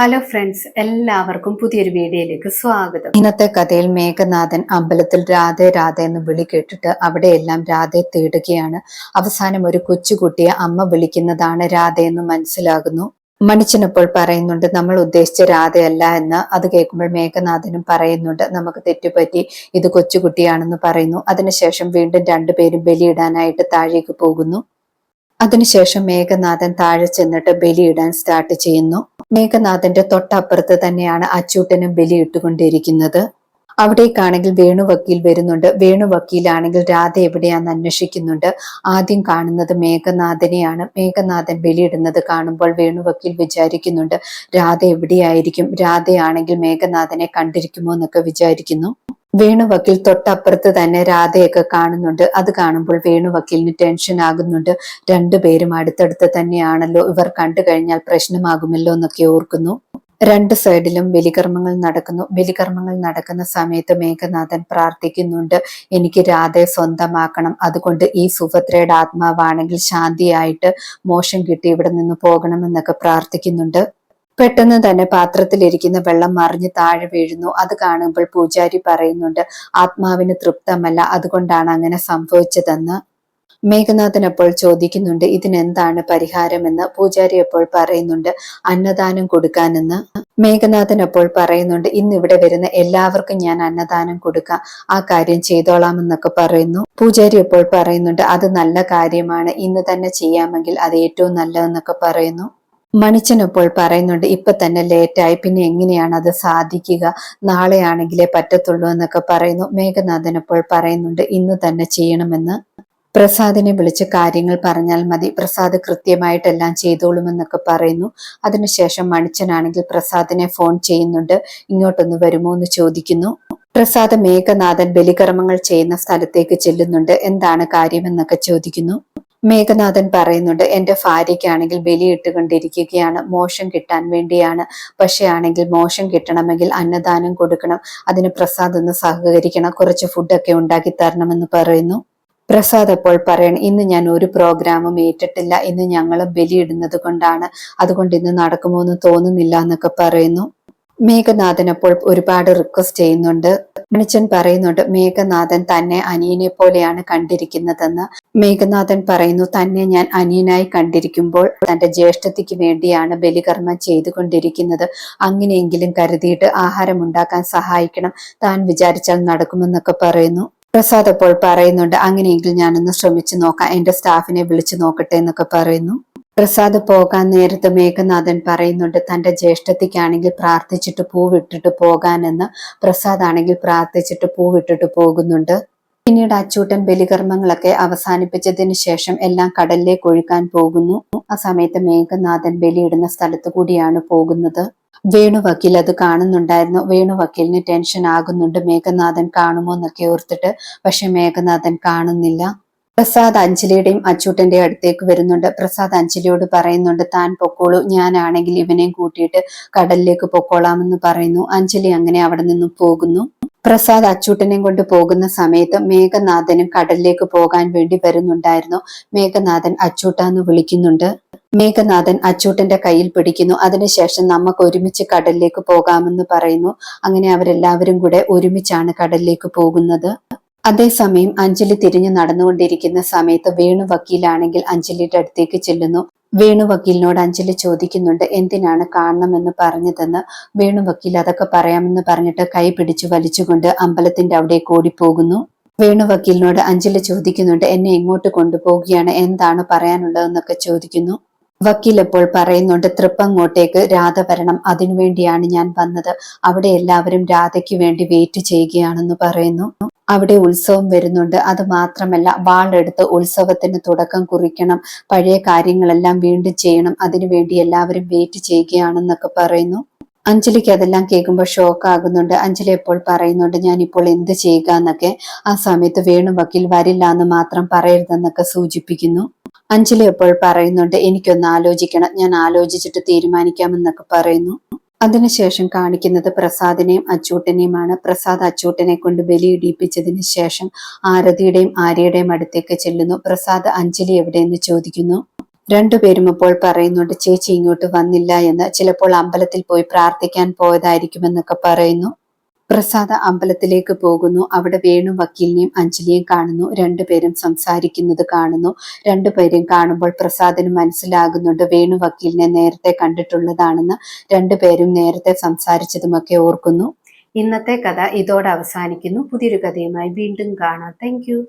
Hello friends എല്ലാവർക്കും പുതിയൊരു വീഡിയോയിലേക്ക് സ്വാഗതം. ഇന്നത്തെ കഥയിൽ മേഘനാഥൻ അമ്പലത്തിൽ രാധെ രാധ എന്ന് വിളി കേട്ടിട്ട് അവിടെയെല്ലാം രാധയെ തേടുകയാണ്. അവസാനം ഒരു കൊച്ചുകുട്ടിയെ അമ്മ വിളിക്കുന്നതാണ് രാധയെന്ന് മനസ്സിലാകുന്നു. മണിച്ചനപ്പോൾ പറയുന്നുണ്ട് നമ്മൾ ഉദ്ദേശിച്ച രാധയല്ല എന്ന്. അത് കേൾക്കുമ്പോൾ മേഘനാഥനും പറയുന്നുണ്ട് നമുക്ക് തെറ്റുപറ്റി. ഇത് കൊച്ചുകുട്ടിയാണെന്ന് പറയുന്നു. അതിനുശേഷം വീണ്ടും രണ്ടുപേരും ബലിയിടാനായിട്ട് താഴേക്ക് പോകുന്നു. അതിനുശേഷം മേഘനാഥൻ താഴെ ചെന്നിട്ട് ബലിയിടാൻ സ്റ്റാർട്ട് ചെയ്യുന്നു. മേഘനാഥന്റെ തൊട്ടപ്പുറത്ത് തന്നെയാണ് അച്ചൂട്ടനും ബലിയിട്ടുകൊണ്ടിരിക്കുന്നത്. അവിടേക്കാണെങ്കിൽ വേണു വക്കീൽ വരുന്നുണ്ട്. വേണു വക്കീലാണെങ്കിൽ രാധ എവിടെയാന്ന് അന്വേഷിക്കുന്നുണ്ട്. ആദ്യം കാണുന്നത് മേഘനാഥനെയാണ്. മേഘനാഥൻ ബലിയിടുന്നത് കാണുമ്പോൾ വേണു വക്കീൽ വിചാരിക്കുന്നുണ്ട് രാധ എവിടെയായിരിക്കും? രാധയാണെങ്കിൽ മേഘനാഥനെ കണ്ടിരിക്കുമോ എന്നൊക്കെ വിചാരിക്കുന്നു. വേണു വക്കീൽ തൊട്ടപ്പുറത്ത് തന്നെ രാധയൊക്കെ കാണുന്നുണ്ട്. അത് കാണുമ്പോൾ വേണു വക്കീലിന് ടെൻഷൻ ആകുന്നുണ്ട് രണ്ടുപേരും അടുത്തടുത്ത് തന്നെയാണല്ലോ. ഇവർ കണ്ടു കഴിഞ്ഞാൽ പ്രശ്നമാകുമല്ലോ എന്നൊക്കെ ഓർക്കുന്നു. രണ്ട് സൈഡിലും ബലികർമ്മങ്ങൾ നടക്കുന്നു. ബലികർമ്മങ്ങൾ നടക്കുന്ന സമയത്ത് മേഘനാഥൻ പ്രാർത്ഥിക്കുന്നുണ്ട്. എനിക്ക് രാധയെ സ്വന്തമാക്കണം. അതുകൊണ്ട് ഈ സുഭദ്രയുടെ ആത്മാവാണെങ്കിൽ ശാന്തിയായിട്ട് മോശം കിട്ടി ഇവിടെ നിന്ന് പോകണമെന്നൊക്കെ പ്രാർത്ഥിക്കുന്നുണ്ട്. പെട്ടെന്ന് തന്നെ പാത്രത്തിലിരിക്കുന്ന വെള്ളം മറിഞ്ഞ് താഴെ വീഴുന്നു. അത് കാണുമ്പോൾ പൂജാരി പറയുന്നുണ്ട് ആത്മാവിന് തൃപ്തമല്ല. അതുകൊണ്ടാണ് അങ്ങനെ സംഭവിച്ചതെന്ന്. മേഘനാഥൻ അപ്പോൾ ചോദിക്കുന്നുണ്ട് ഇതിനെന്താണ് പരിഹാരമെന്ന്? പൂജാരി അപ്പോൾ പറയുന്നുണ്ട് അന്നദാനം കൊടുക്കാനെന്ന്. മേഘനാഥൻ അപ്പോൾ പറയുന്നുണ്ട് ഇന്ന് ഇവിടെ വരുന്ന എല്ലാവർക്കും ഞാൻ അന്നദാനം കൊടുക്കാം. ആ കാര്യം ചെയ്തോളാമെന്നൊക്കെ പറയുന്നു. പൂജാരി അപ്പോൾ പറയുന്നുണ്ട് അത് നല്ല കാര്യമാണ്. ഇന്ന് തന്നെ ചെയ്യാമെങ്കിൽ അത് ഏറ്റവും നല്ലതെന്നൊക്കെ പറയുന്നു. മണിച്ചൻ ഇപ്പോൾ പറയുന്നുണ്ട് ഇപ്പൊ തന്നെ ലേറ്റായി പിന്നെ എങ്ങനെയാണ് അത് സാധിക്കുക? നാളെയാണെങ്കിലേ പറ്റത്തുള്ളൂ എന്നൊക്കെ പറയുന്നു. മേഘനാഥൻ ഇപ്പോൾ പറയുന്നുണ്ട് ഇന്ന് തന്നെ ചെയ്യണമെന്ന്. പ്രസാദിനെ വിളിച്ച് കാര്യങ്ങൾ പറഞ്ഞാൽ മതി. പ്രസാദ് കൃത്യമായിട്ടെല്ലാം ചെയ്തോളുമെന്നൊക്കെ പറയുന്നു. അതിനുശേഷം മണിച്ചനാണെങ്കിൽ പ്രസാദിനെ ഫോൺ ചെയ്യുന്നുണ്ട്. ഇങ്ങോട്ടൊന്ന് വരുമോ എന്ന് ചോദിക്കുന്നു. പ്രസാദ് മേഘനാഥൻ ബലികർമ്മങ്ങൾ ചെയ്യുന്ന സ്ഥലത്തേക്ക് ചെല്ലുന്നുണ്ട്. എന്താണ് കാര്യമെന്നൊക്കെ ചോദിക്കുന്നു. മേഘനാഥൻ പറയുന്നുണ്ട് എന്റെ ഭാര്യയ്ക്കാണെങ്കിൽ ബലിയിട്ടുകൊണ്ടിരിക്കുകയാണ്. മോശം കിട്ടാൻ വേണ്ടിയാണ്. പക്ഷേ ആണെങ്കിൽ മോശം കിട്ടണമെങ്കിൽ അന്നദാനം കൊടുക്കണം. അതിന് പ്രസാദ് ഒന്ന് സഹകരിക്കണം. കുറച്ച് ഫുഡൊക്കെ ഉണ്ടാക്കി തരണമെന്ന് പറയുന്നു. പ്രസാദ് അപ്പോൾ പറയണം ഇന്ന് ഞാൻ ഒരു പ്രോഗ്രാമും ഏറ്റിട്ടില്ല. ഇന്ന് ഞങ്ങൾ ബലിയിടുന്നത് കൊണ്ടാണ്. അതുകൊണ്ട് ഇന്ന് നടക്കുമോ എന്ന് തോന്നുന്നില്ല എന്നൊക്കെ പറയുന്നു. മേഘനാഥൻ അപ്പോൾ ഒരുപാട് റിക്വസ്റ്റ് ചെയ്യുന്നുണ്ട്. മണിച്ചൻ പറയുന്നുണ്ട് മേഘനാഥൻ തന്നെ അനിയനെ പോലെയാണ് കണ്ടിരിക്കുന്നതെന്ന്. മേഘനാഥൻ പറയുന്നു തന്നെ ഞാൻ അനിയനായി കണ്ടിരിക്കുമ്പോൾ തന്റെ ജ്യേഷ്ഠത്തിക്ക് വേണ്ടിയാണ് ബലികർമ്മം ചെയ്തുകൊണ്ടിരിക്കുന്നത്. അങ്ങനെയെങ്കിലും കരുതിയിട്ട് ആഹാരം ഉണ്ടാക്കാൻ സഹായിക്കണം. താൻ വിചാരിച്ചാൽ നടക്കുമെന്നൊക്കെ പറയുന്നു. പ്രസാദ് അപ്പോൾ പറയുന്നുണ്ട് അങ്ങനെയെങ്കിൽ ഞാനൊന്ന് ശ്രമിച്ചു നോക്കാം. എന്റെ സ്റ്റാഫിനെ വിളിച്ചു നോക്കട്ടെ എന്നൊക്കെ പറയുന്നു. പ്രസാദ് പോകാൻ നേരത്ത് മേഘനാഥൻ പറയുന്നുണ്ട് തന്റെ ജ്യേഷ്ഠത്തിക്കാണെങ്കിൽ പ്രാർത്ഥിച്ചിട്ട് പൂവിട്ടിട്ട് പോകാനെന്ന് പ്രസാദ് ആണെങ്കിൽ പ്രാർത്ഥിച്ചിട്ട് പൂവിട്ടിട്ട് പോകുന്നുണ്ട്. പിന്നീട് അച്ചൂട്ടൻ ബലികർമ്മങ്ങളൊക്കെ അവസാനിപ്പിച്ചതിന് ശേഷം എല്ലാം കടലിലേക്ക് ഒഴുക്കാൻ പോകുന്നു. ആ സമയത്ത് മേഘനാഥൻ ബലിയിടുന്ന സ്ഥലത്ത് കൂടിയാണ് പോകുന്നത്. വേണു വക്കീൽ അത് കാണുന്നുണ്ടായിരുന്നു. വേണു വക്കീലിന് ടെൻഷൻ ആകുന്നുണ്ട് മേഘനാഥൻ കാണുമോ എന്നൊക്കെ ഓർത്തിട്ട് പക്ഷെ മേഘനാഥൻ കാണുന്നില്ല. പ്രസാദ് അഞ്ജലിയുടെയും അച്ചൂട്ടന്റെ അടുത്തേക്ക് വരുന്നുണ്ട്. പ്രസാദ് അഞ്ജലിയോട് പറയുന്നുണ്ട് താൻ പൊക്കോളൂ. ഞാനാണെങ്കിൽ ഇവനെയും കൂട്ടിയിട്ട് കടലിലേക്ക് പൊക്കോളാമെന്ന് പറയുന്നു. അഞ്ജലി അങ്ങനെ അവിടെ നിന്ന് പോകുന്നു. പ്രസാദ് അച്ചൂട്ടനെയും കൊണ്ട് പോകുന്ന സമയത്ത് മേഘനാഥനും കടലിലേക്ക് പോകാൻ വേണ്ടി വരുന്നുണ്ടായിരുന്നു. മേഘനാഥൻ അച്ചൂട്ടാന്ന് വിളിക്കുന്നുണ്ട്. മേഘനാഥൻ അച്ചൂട്ടന്റെ കയ്യിൽ പിടിക്കുന്നു. അതിനുശേഷം നമുക്ക് ഒരുമിച്ച് കടലിലേക്ക് പോകാമെന്ന് പറയുന്നു. അങ്ങനെ അവരെല്ലാവരും കൂടെ ഒരുമിച്ചാണ് കടലിലേക്ക് പോകുന്നത്. അതേസമയം അഞ്ജലി തിരിഞ്ഞു നടന്നുകൊണ്ടിരിക്കുന്ന സമയത്ത് വേണു വക്കീലാണെങ്കിൽ അഞ്ജലിയുടെ അടുത്തേക്ക് ചെല്ലുന്നു. വേണു വക്കീലിനോട് അഞ്ജലി ചോദിക്കുന്നുണ്ട് എന്തിനാണ് കാണണമെന്ന് പറഞ്ഞതെന്ന്? വേണു വക്കീൽ അതൊക്കെ പറയാമെന്ന് പറഞ്ഞിട്ട് കൈ പിടിച്ചു വലിച്ചുകൊണ്ട് അമ്പലത്തിന്റെ അവിടേക്ക് ഓടിപ്പോകുന്നു. വേണു വക്കീലിനോട് അഞ്ജലി ചോദിക്കുന്നുണ്ട് എന്നെ എങ്ങോട്ട് കൊണ്ടുപോകുകയാണ് എന്താണ് പറയാനുള്ളതെന്നൊക്കെ ചോദിക്കുന്നു. വക്കീൽ എപ്പോൾ പറയുന്നുണ്ട് തൃപ്പങ്ങോട്ടേക്ക് രാധ വരണം അതിനുവേണ്ടിയാണ് ഞാൻ വന്നത്. അവിടെ എല്ലാവരും രാധയ്ക്ക് വേണ്ടി വെയിറ്റ് ചെയ്യുകയാണെന്ന് പറയുന്നു. അവിടെ ഉത്സവം വരുന്നുണ്ട്. അത് മാത്രമല്ല വാളെടുത്ത് ഉത്സവത്തിന് തുടക്കം കുറിക്കണം. പഴയ കാര്യങ്ങളെല്ലാം വീണ്ടും ചെയ്യണം. അതിനുവേണ്ടി എല്ലാവരും വെയിറ്റ് ചെയ്യുകയാണെന്നൊക്കെ പറയുന്നു. അഞ്ജലിക്ക് അതെല്ലാം കേൾക്കുമ്പോൾ ഷോക്ക് ആകുന്നുണ്ട്. അഞ്ജലി എപ്പോൾ പറയുന്നുണ്ട് ഞാൻ ഇപ്പോൾ എന്ത് ചെയ്യുക എന്നൊക്കെ. ആ സമയത്ത് വേണു വക്കീൽ വരില്ല എന്ന് മാത്രം പറയരുതെന്നൊക്കെ സൂചിപ്പിക്കുന്നു. അഞ്ജലി എപ്പോൾ പറയുന്നുണ്ട് എനിക്കൊന്ന് ആലോചിക്കണം. ഞാൻ ആലോചിച്ചിട്ട് തീരുമാനിക്കാമെന്നൊക്കെ പറയുന്നു. അതിനുശേഷം കാണിക്കുന്നത് പ്രസാദിനെയും അച്ചൂട്ടനെയുമാണ്. പ്രസാദ് അച്ചൂട്ടനെ കൊണ്ട് ബലിയിടിപ്പിച്ചതിന് ശേഷം ആരതിയുടെയും ആര്യയുടെയും അടുത്തേക്ക് ചെല്ലുന്നു. പ്രസാദ് അഞ്ജലി എവിടെയെന്ന് ചോദിക്കുന്നു? രണ്ടുപേരും അപ്പോൾ പറയുന്നുണ്ട് ചേച്ചി ഇങ്ങോട്ട് വന്നില്ല എന്ന്. ചിലപ്പോൾ അമ്പലത്തിൽ പോയി പ്രാർത്ഥിക്കാൻ പോയതായിരിക്കുമെന്നൊക്കെ പറയുന്നു. പ്രസാദ അമ്പലത്തിലേക്ക് പോകുന്നു. അവിടെ വേണു വക്കീലിനെയും അഞ്ജലിയെയും കാണുന്നു. രണ്ടുപേരും സംസാരിക്കുന്നത് കാണുന്നു. രണ്ടുപേരെയും കാണുമ്പോൾ പ്രസാദിന് മനസ്സിലാകുന്നുണ്ട് വേണു വക്കീലിനെ നേരത്തെ കണ്ടിട്ടുള്ളതാണെന്ന്. രണ്ടുപേരും നേരത്തെ സംസാരിച്ചതുമൊക്കെ ഓർക്കുന്നു. ഇന്നത്തെ കഥ ഇതോടെ അവസാനിക്കുന്നു. പുതിയൊരു കഥയുമായി വീണ്ടും കാണാം. താങ്ക്